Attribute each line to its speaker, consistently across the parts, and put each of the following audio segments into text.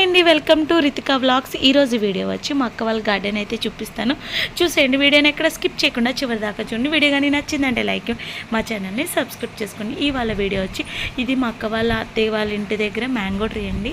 Speaker 1: Hi అండి welcome to Ritika vlogs. ఈరోజు video వచ్చి మా అక్క వాళ్ళ గార్డెన్ అయితే చూపిస్తాను. చూసేయండి వీడియోని ఎక్కడ స్కిప్ చేయకుండా చివరి దాకా చూడండి. వీడియో కానీ నచ్చిందంటే లైక్ మా ఛానల్ని సబ్స్క్రైబ్ చేసుకోండి. ఈ వాళ్ళ వీడియో వచ్చి ఇది మా అక్క వాళ్ళ అత్తయ్య వాళ్ళ ఇంటి దగ్గర మ్యాంగో ట్రీ అండి.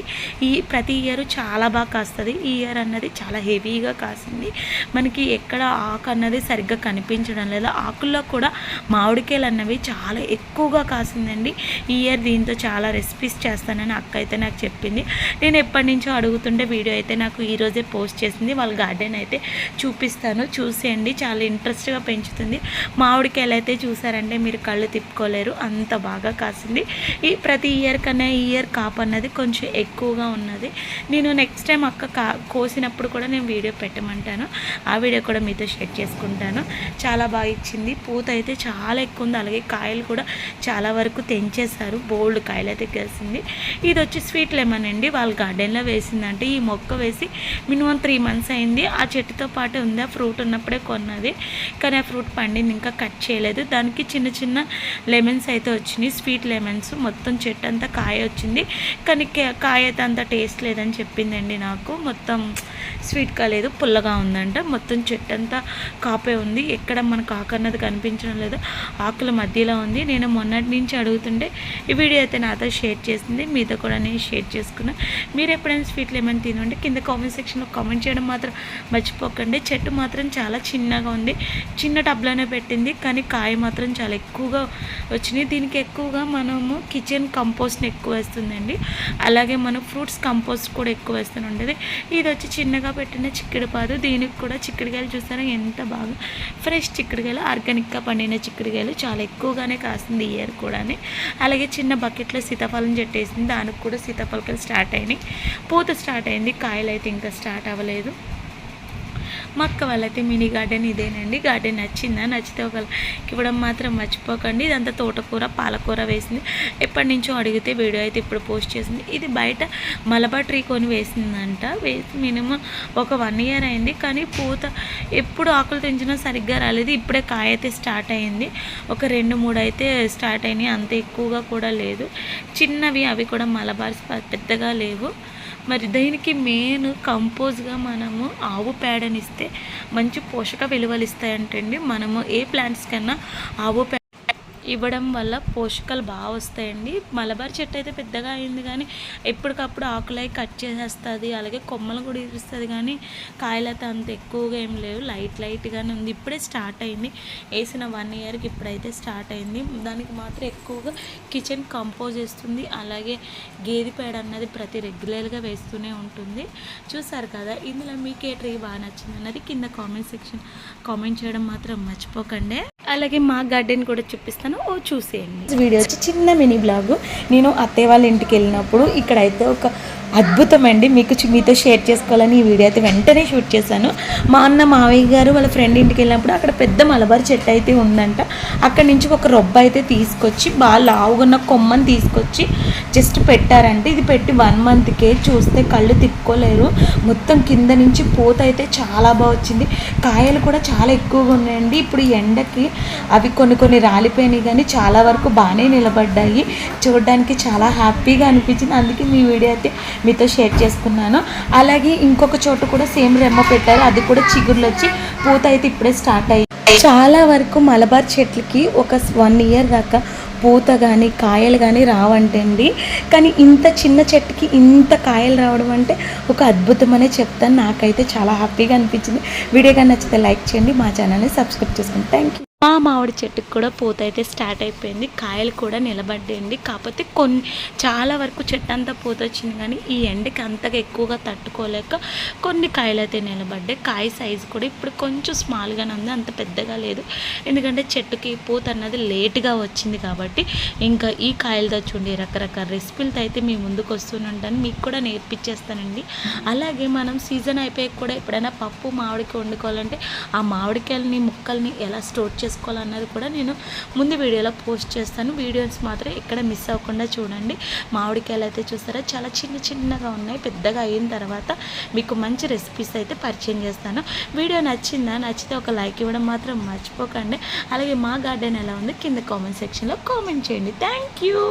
Speaker 1: ఈ ప్రతి ఇయర్ చాలా బాగా కాస్తుంది. ఈ ఇయర్ అన్నది చాలా హెవీగా కాసింది. మనకి ఎక్కడ ఆకు అన్నది సరిగ్గా కనిపించడం లేదు. ఆకుల్లో కూడా మామిడికాయలు అన్నవి చాలా ఎక్కువగా కాసిందండి. ఈ ఇయర్ దీంతో చాలా రెసిపీస్ చేస్తానని అక్క అయితే నాకు చెప్పింది. నేను ఎప్పటి నుంచో అడుగుతుంటే వీడియో అయితే నాకు ఈరోజే పోస్ట్ చేసింది. వాళ్ళ గార్డెన్ అయితే చూపిస్తాను. చూసేయండి. చాలా ఇంట్రెస్ట్గా పెంచుతుంది. మామిడికాయలు అయితే చూసారంటే మీరు కళ్ళు తిప్పుకోలేరు. అంత బాగా కాసింది. ఈ ప్రతి ఇయర్ కన్నా ఈ ఇయర్ కాపు అన్నది కొంచెం ఎక్కువగా ఉన్నది. నేను నెక్స్ట్ టైం అక్క కా కోసినప్పుడు కూడా నేను వీడియో పెట్టమంటాను. ఆ వీడియో కూడా మీతో షేర్ చేసుకుంటాను. చాలా బాగా ఇచ్చింది. పూత అయితే చాలా ఎక్కువ ఉంది. అలాగే కాయలు కూడా చాలా వరకు తెంచేశారు. బోల్డ్ కాయలు అయితే కలిసింది ఇది వచ్చి స్వీట్ లెమన్ అండి. వాళ్ళ గార్డెన్లో వేసిందంటే ఈ మొక్క వేసి మినిమం త్రీ మంత్స్ అయింది. ఆ చెట్టుతో పాటు ఉంది. ఆ ఫ్రూట్ ఉన్నప్పుడే కొన్నది. కానీ ఆ ఫ్రూట్ పండింది ఇంకా కట్ చేయలేదు. దానికి చిన్న చిన్న లెమన్స్ అయితే వచ్చినాయి. స్వీట్ లెమన్స్ మొత్తం చెట్టు అంతా కాయ వచ్చింది. కానీ కాయ అయితే అంత టేస్ట్ లేదని చెప్పిందండి నాకు. మొత్తం స్వీట్ కాలేదు పుల్లగా ఉందంట. మొత్తం చెట్టు అంతా కాపే ఉంది. ఎక్కడ మనకు ఆకు కనిపించడం లేదు. ఆకుల మధ్యలో ఉంది. నేను మొన్నటి నుంచి అడుగుతుంటే ఈ వీడియో అయితే నాతో షేర్ చేసింది. మీతో కూడా నేను షేర్ చేసుకున్నా. మీరు ఎప్పుడైనా స్వీట్లు ఏమైనా తినండి కింద కామెంట్ సెక్షన్లో కామెంట్ చేయడం మాత్రం మర్చిపోకండి. చెట్టు మాత్రం చాలా చిన్నగా ఉంది. చిన్న టబ్లోనే పెట్టింది. కానీ కాయ మాత్రం చాలా ఎక్కువగా వచ్చినాయి. దీనికి ఎక్కువగా మనము కిచెన్ కంపోస్ట్ని ఎక్కువ వేస్తుందండి. అలాగే మనం ఫ్రూట్స్ కంపోస్ట్ కూడా ఎక్కువ వేస్తూనే ఉండేది. ఇది వచ్చి చిన్న చిన్నగా పెట్టిన చిక్కుడుపాదు. దీనికి కూడా చిక్కుడుకాయలు చూస్తారా ఎంత బాగా ఫ్రెష్ చిక్కుడుకాయలు. ఆర్గానిక్గా పండిన చిక్కుడుకాయలు చాలా ఎక్కువగానే కాసింది ఇయర్ కూడా అలాగే చిన్న బకెట్లో సీతాఫలం చెట్టేసింది. దానికి కూడా సీతాఫలకాయలు స్టార్ట్ అయినాయి. పూత స్టార్ట్ అయింది. కాయలు అయితే ఇంకా స్టార్ట్ అవ్వలేదు. మా అక్క వాళ్ళైతే మినీ గార్డెన్ ఇదేనండి. గార్డెన్ నచ్చిందా? నచ్చితే ఒక ఇవ్వడం మాత్రం మర్చిపోకండి. ఇదంతా తోటకూర పాలకూర వేసింది. ఎప్పటి నుంచో అడిగితే వీడియో అయితే ఇప్పుడు పోస్ట్ చేసింది. ఇది బయట మలబా ట్రీ కొని వేసిందంట. వేసి మినిమం ఒక వన్ ఇయర్ అయింది. కానీ పూత ఎప్పుడు ఆకులు తెంచినా సరిగ్గా రాలేదు. ఇప్పుడే కాయ అయితే స్టార్ట్ అయింది. ఒక రెండు మూడు అయితే స్టార్ట్ అయినాయి. అంత ఎక్కువగా కూడా లేదు. చిన్నవి అవి కూడా మలబార్స్ పెద్దగా లేవు. మరి దీనికి మెయిన్ కంపోజ్గా మనము ఆవు పేడని ఇస్తే మంచి పోషక విలువలు ఇస్తాయంటండి. మనము ఏ ప్లాంట్స్ కన్నా ఆవు పేడ ఇవ్వడం వల్ల పోషకాలు బాగా వస్తాయండి. మలబార్ చెట్టు అయితే పెద్దగా అయింది కానీ ఎప్పటికప్పుడు ఆకులై కట్ చేసేస్తుంది అలాగే కొమ్మలు కూడా ఇరుస్తుంది కానీ కాయలు అయితే అంత ఎక్కువగా ఏం లేవు. లైట్ లైట్గానే ఉంది. ఇప్పుడే స్టార్ట్ అయింది. వేసిన వన్ ఇయర్కి ఇప్పుడైతే స్టార్ట్ అయింది. దానికి మాత్రం ఎక్కువగా కిచెన్ కంపోజ్ చేస్తుంది. అలాగే గేదె పేడ అన్నది ప్రతి రెగ్యులర్గా వేస్తూనే ఉంటుంది. చూసారు కదా ఇందులో మీకు ఏ ట్రీ బాగా నచ్చింది అన్నది కింద కామెంట్ సెక్షన్ కామెంట్ చేయడం మాత్రం మర్చిపోకండి. అలాగే మా గార్డెన్ కూడా చూపిస్తాను. ఓ చూసేయండి. వీడియో వచ్చి చిన్న మినీ బ్లాగ్ నేను అత్తయ్య వాళ్ళ ఇంటికి వెళ్ళినప్పుడు ఇక్కడైతే ఒక అద్భుతం అండి మీకు మీతో షేర్ చేసుకోవాలని ఈ వీడియో అయితే వెంటనే షూట్ చేశాను. మా అన్న మావయ్య గారు వాళ్ళ ఫ్రెండ్ ఇంటికి వెళ్ళినప్పుడు అక్కడ పెద్ద మలబార్ చెట్టు అయితే ఉందంట. అక్కడి నుంచి ఒక రొబ్బ అయితే తీసుకొచ్చి బాగా లావుగున్న కొమ్మని తీసుకొచ్చి జస్ట్ పెట్టారంటే ఇది పెట్టి వన్ మంత్కే చూస్తే కళ్ళు తిక్కోలేరు మొత్తం కింద నుంచి పూత అయితే చాలా బాగా వచ్చింది. కాయలు కూడా చాలా ఎక్కువగా ఉన్నాయండి. ఇప్పుడు ఎండకి అవి కొన్ని కొన్ని రాలిపోయినాయి కానీ చాలా వరకు బాగానే నిలబడ్డాయి. చూడడానికి చాలా హ్యాపీగా అనిపించింది. అందుకే మీ వీడియో అయితే మీతో షేర్ చేసుకున్నాను. అలాగే ఇంకొక చోట కూడా సేమ్ రెమ్మ పెట్టారు. అది కూడా చిగుర్లు వచ్చి పూత అయితే ఇప్పుడే స్టార్ట్ అయ్యి చాలా వరకు మలబార్ చెట్లకి ఒక వన్ ఇయర్ దాకా పూత కానీ కాయలు కానీ రావంటండి. కానీ ఇంత చిన్న చెట్టుకి ఇంత కాయలు రావడం అంటే ఒక అద్భుతం అనే చెప్తాను. నాకైతే చాలా హ్యాపీగా అనిపించింది. వీడియో కానీ నచ్చితే లైక్ చేయండి మా ఛానల్ని సబ్స్క్రైబ్ చేసుకోండి. థ్యాంక్ యూ మా మామిడి చెట్టుకు కూడా పూత అయితే స్టార్ట్ అయిపోయింది. కాయలు కూడా నిలబడ్డాయండి. కాకపోతే కొన్ని చాలా వరకు చెట్టు అంతా పూత వచ్చింది కానీ ఈ ఎండకి అంతగా ఎక్కువగా తట్టుకోలేక కొన్ని కాయలు అయితే నిలబడ్డాయి. కాయ సైజు కూడా ఇప్పుడు కొంచెం స్మాల్గానే ఉంది అంత పెద్దగా లేదు. ఎందుకంటే చెట్టుకి పూత అన్నది లేటుగా వచ్చింది కాబట్టి ఇంకా ఈ కాయలతో చూడండి రకరకాల రెసిపీలతో అయితే మీ ముందుకు వస్తూనే ఉంటాను. మీకు కూడా నేర్పించేస్తానండి. అలాగే మనం సీజన్ అయిపోయాక కూడా ఎప్పుడైనా పప్పు మామిడికి వండుకోవాలంటే ఆ మామిడికాయలని ముక్కల్ని ఎలా స్టోర్ చేసుకోవాలన్నది కూడా నేను ముందు వీడియోలో పోస్ట్ చేస్తాను. వీడియోస్ మాత్రం ఎక్కడ మిస్ అవ్వకుండా చూడండి. మామిడికాయలు అయితే చూస్తారా? చాలా చిన్న చిన్నగా ఉన్నాయి. పెద్దగా అయిన తర్వాత మీకు మంచి రెసిపీస్ అయితే పరిచయం చేస్తాను. వీడియో నచ్చిందా? నచ్చితే ఒక లైక్ ఇవ్వడం మాత్రం మర్చిపోకండి. అలాగే మా గార్డెన్ ఎలా ఉంది? కింద కామెంట్ సెక్షన్లో కామెంట్ చేయండి. Thank you.